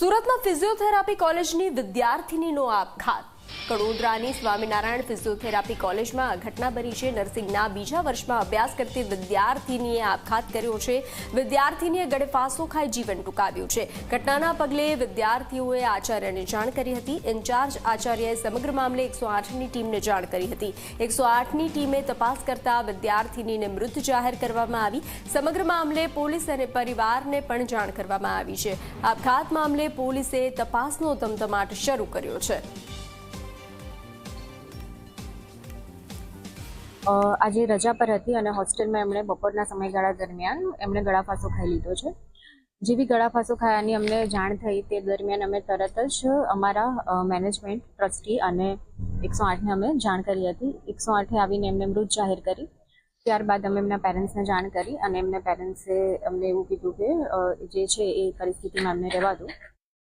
સુરતમાં ફિઝિયોથેરાપી કોલેજની વિદ્યાર્થીનીનો આપઘાત. કડોદરાની સ્વામિનારાયણ ફિઝિયોથેરાપી કોલેજમાં ઘટના બની છે. નર્સિંગના બીજા વર્ષમાં અભ્યાસ કરતી વિદ્યાર્થીનીએ આપઘાત કર્યો છે. વિદ્યાર્થીનીએ ગળે ફાંસો ખાઈ જીવન ટૂંકાવ્યું છે. ઘટનાના પગલે વિદ્યાર્થીઓએ આચાર્યને જાણ કરી હતી. ઇન્ચાર્જ આચાર્યએ સમગ્ર મામલે એકસો આઠની ટીમને જાણ કરી હતી. એકસો આઠની ટીમે તપાસ કરતા વિદ્યાર્થીનીને મૃત જાહેર કરવામાં આવી. સમગ્ર મામલે પોલીસ અને પરિવારને પણ જાણ કરવામાં આવી છે. આપઘાત મામલે પોલીસે તપાસનો ધમધમાટ શરૂ કર્યો છે. આજે રજા પર હતી અને હોસ્ટેલમાં એમણે બપોરના સમયગાળા દરમિયાન એમણે ગળાફાંસો ખાઈ લીધો છે. જેવી ગળાફાંસો ખાયાની અમને જાણ થઈ તે દરમિયાન અમે તરત જ અમારા મેનેજમેન્ટ ટ્રસ્ટી અને એકસો આઠને અમે જાણ કરી હતી. એકસો આઠે આવીને એમને મૃત જાહેર કરી. ત્યારબાદ અમે એમના પેરેન્ટ્સને જાણ કરી અને એમના પેરેન્ટ્સે અમને એવું કીધું કે જે છે એ પરિસ્થિતિમાં અમને રહેવા દો.